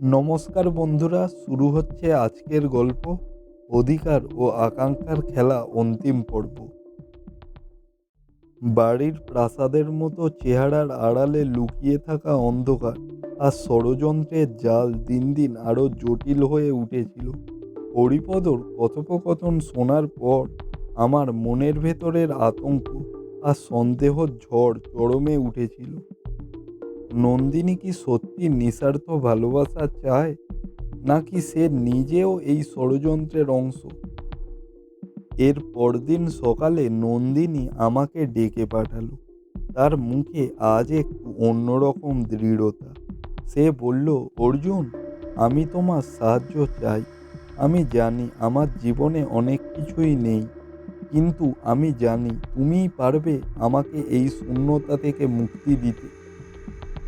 নমস্কার বন্ধুরা, শুরু হচ্ছে আজকের গল্প, অধিকার ও আকাঙ্ক্ষার খেলা অন্তিম পর্ব। বাড়ির প্রাসাদের মতো চেহারার আড়ালে লুকিয়ে থাকা অন্ধকার আর ষড়যন্ত্রের জাল দিন দিন আরও জটিল হয়ে উঠেছিল। হরিপদর কথোপকথন শোনার পর আমার মনের ভেতরের আতঙ্ক আর সন্দেহ ঝড় চরমে উঠেছিল। নন্দিনী কি সত্যি নিঃস্বার্থ ভালোবাসা চায়, নাকি সে নিজেও এই ষড়যন্ত্রের অংশ? এর পরদিন সকালে নন্দিনী আমাকে ডেকে পাঠালো। তার মুখে আজ একটু অন্যরকম দৃঢ়তা। সে বলল, অর্জুন, আমি তোমার সাহায্য চাই। আমি জানি আমার জীবনে অনেক কিছুই নেই, কিন্তু আমি জানি তুমিই পারবে আমাকে এই শূন্যতা থেকে মুক্তি দিতে।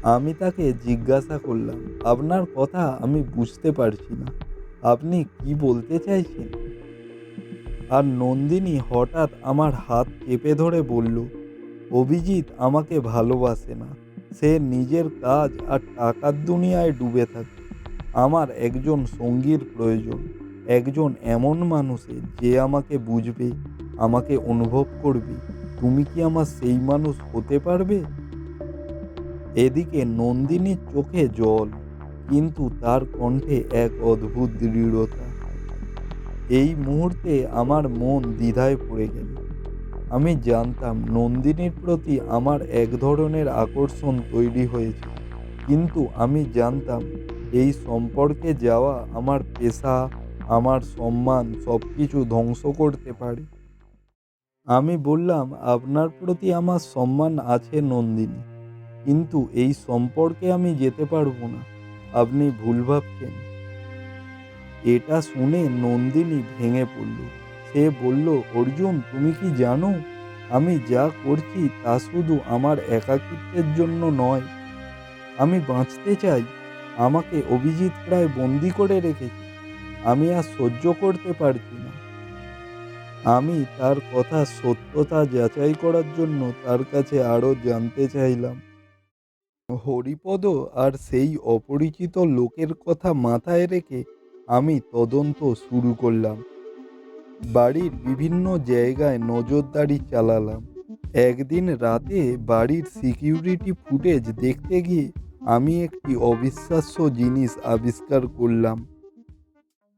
আমি তাকে জিজ্ঞাসা করলাম, আপনার কথা আমি বুঝতে পারছি না। আপনি কি বলতে চাইছেন? আর নন্দিনী হঠাৎ আমার হাত চেপে ধরে বলল, অভিজিৎ আমাকে ভালোবাসে না। সে নিজের কাজ আর টাকার দুনিয়ায় ডুবে থাকে। আমার একজন সঙ্গীর প্রয়োজন, একজন এমন মানুষের যে আমাকে বুঝবে, আমাকে অনুভব করবে। তুমি কি আমার সেই মানুষ হতে পারবে? এদিকে নন্দিনীর চোখে জল, কিন্তু তার কণ্ঠে এক অদ্ভুত দৃঢ়তা। এই মুহূর্তে আমার মন দ্বিধায় পড়ে গেল। আমি জানতাম নন্দিনীর প্রতি আমার এক ধরনের আকর্ষণ তৈরি হয়েছে, কিন্তু আমি জানতাম এই সম্পর্কে যাওয়া আমার পেশা, আমার সম্মান সব কিছু ধ্বংস করতে পারে। আমি বললাম, আপনার প্রতি আমার সম্মান আছে নন্দিনী। কিন্তু এই সম্পর্কে আমি যেতে পারব না। আপনি ভুল ভাবছেন। এটা শুনে নন্দিনী ভেঙে পড়ল। সে বলল, অর্জুন, তুমি কি জানো? আমি যা করছি তা শুধু আমার একাকিত্বের জন্য নয়। আমি বাঁচতে চাই। আমাকে অভিজিৎ প্রায় বন্দি করে রেখেছে। আমি আর সহ্য করতে পারছি না। আমি তার কথা সত্যতা যাচাই করার জন্য তার কাছে আরও জানতে চাইলাম। হরিপদ আর সেই অপরিচিত লোকের কথা মাথায় রেখে আমি তদন্ত শুরু করলাম। বাড়ির বিভিন্ন জায়গায় নজরদারি চালালাম। একদিন রাতে বাড়ির সিকিউরিটি ফুটেজ দেখতে গিয়ে আমি একটি অবিশ্বাস্য জিনিস আবিষ্কার করলাম।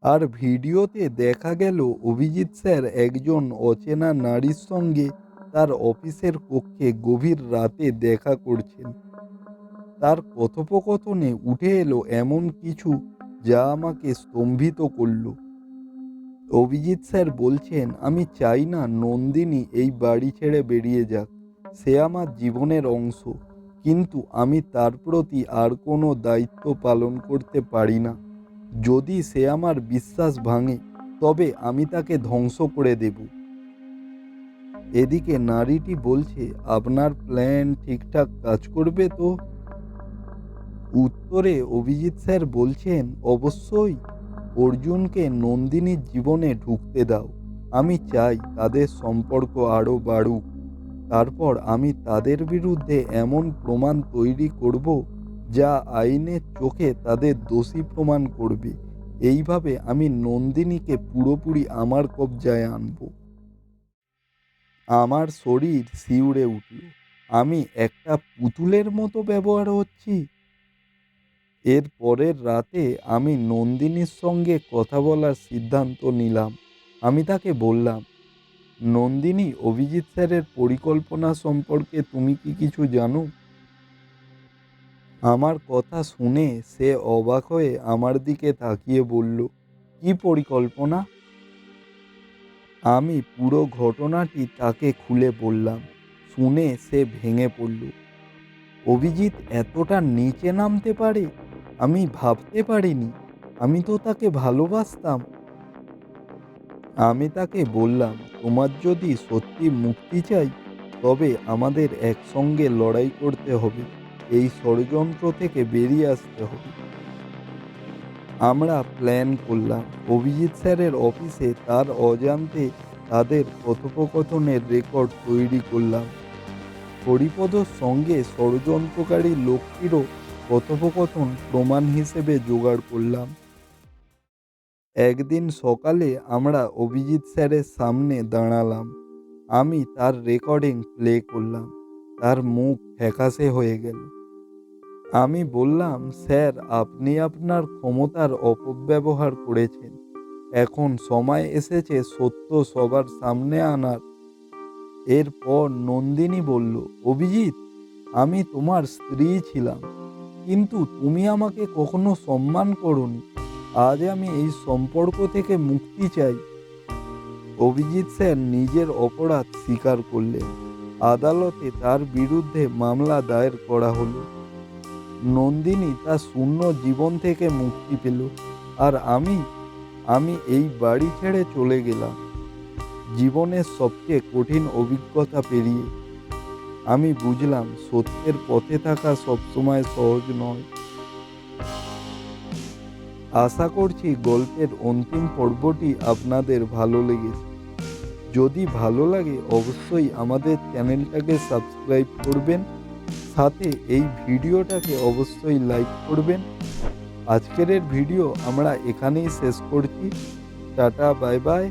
আর ভিডিওতে দেখা গেল অভিজিৎ স্যার একজন অচেনা নারীর সঙ্গে তার অফিসের কক্ষে গভীর রাতে দেখা করছেন। তার কথোপকথনে উঠে এলো এমন কিছু যা আমাকে স্তম্ভিত করল। অভিজিৎ স্যার বলছেন, আমি চাই না নন্দিনী এই বাড়ি ছেড়ে বেরিয়ে যাক। সে আমার জীবনের অংশ। কিন্তু আমি তার প্রতি আর কোনো দায়িত্ব পালন করতে পারি না। যদি সে আমার বিশ্বাস ভাঙে, তবে আমি তাকে ধ্বংস করে দেব। এদিকে নারীটি বলছে, আপনার প্ল্যান ঠিকঠাক কাজ করবে তো? উত্তরে অভিজিৎ স্যার বলছেন, অবশ্যই। অর্জুনকে নন্দিনীর জীবনে ঢুকতে দাও। আমি চাই তাদের সম্পর্ক আরও বাড়ুক। তারপর আমি তাদের বিরুদ্ধে এমন প্রমাণ তৈরি করব, যা আইনের চোখে তাদের দোষী প্রমাণ করবে। এইভাবে আমি নন্দিনীকে পুরোপুরি আমার কবজায় আনব। আমার শরীর শিউরে উঠল। আমি একটা পুতুলের মতো ব্যবহার হচ্ছি। এর পরের রাতে আমি নন্দিনীর সঙ্গে কথা বলার সিদ্ধান্ত নিলাম। আমি তাকে বললাম, নন্দিনী, অভিজিৎ স্যারের পরিকল্পনা সম্পর্কে তুমি কি কিছু জানো? আমার কথা শুনে সে অবাক হয়ে আমার দিকে তাকিয়ে বলল, কি পরিকল্পনা? আমি পুরো ঘটনাটি তাকে খুলে বললাম, শুনে সে ভেঙে পড়ল, অভিজিৎ, এতটা নিচে নামতে পারে? আমি ভাবতে পারিনি। আমি তো তাকে ভালোবাসতাম। আমি তাকে বললাম, তোমার যদি সত্যি মুক্তি চাই, তবে আমাদের একসঙ্গে লড়াই করতে হবে। এই ষড়যন্ত্র থেকে বেরিয়ে আসতে হবে। আমরা প্ল্যান করলাম। অভিজিৎ স্যারের অফিসে তার অজান্তে তাদের কথোপকথনের রেকর্ড তৈরি করলাম। হরিপদর সঙ্গে ষড়যন্ত্রকারী লোকটিরও কথোপকথন প্রমাণ হিসেবে জোগাড় করলাম। একদিন সকালে আমরা অভিজিৎ স্যারের সামনে দাঁড়ালাম। আমি তার রেকর্ডিং প্লে করলাম। তার মুখ ফ্যাকাশে হয়ে গেল। আমি বললাম, স্যার, আপনি আপনার ক্ষমতার অপব্যবহার করেছেন। এখন সময় এসেছে সত্য সবার সামনে আনার। এরপর নন্দিনী বলল, অভিজিৎ, আমি তোমার স্ত্রী ছিলাম। কিন্তু তুমি আমাকে কখনো সম্মান করনি। আজ আমি এই সম্পর্ক থেকে মুক্তি চাই। অভিজিৎ স্যার নিজের অপরাধ স্বীকার করলেন। আদালতে তার বিরুদ্ধে মামলা দায়ের করা হলো। নন্দিনী তার শূন্য জীবন থেকে মুক্তি পেল। আর আমি আমি এই বাড়ি ছেড়ে চলে গেলাম। জীবনের সবচেয়ে কঠিন অভিজ্ঞতা পেরিয়ে। আমি বুঝলাম সত্যের পথে থাকা সবসময় সহজ নয়। আশা করছি গল্পের অন্তিম পর্বটি আপনাদের ভালো লেগেছে। যদি ভালো লাগে অবশ্যই আমাদের চ্যানেলটাকে সাবস্ক্রাইব করবেন, সাথে এই ভিডিওটাকে অবশ্যই লাইক করবেন। আজকের ভিডিও আমরা এখানেই শেষ করছি। Tata, bye bye.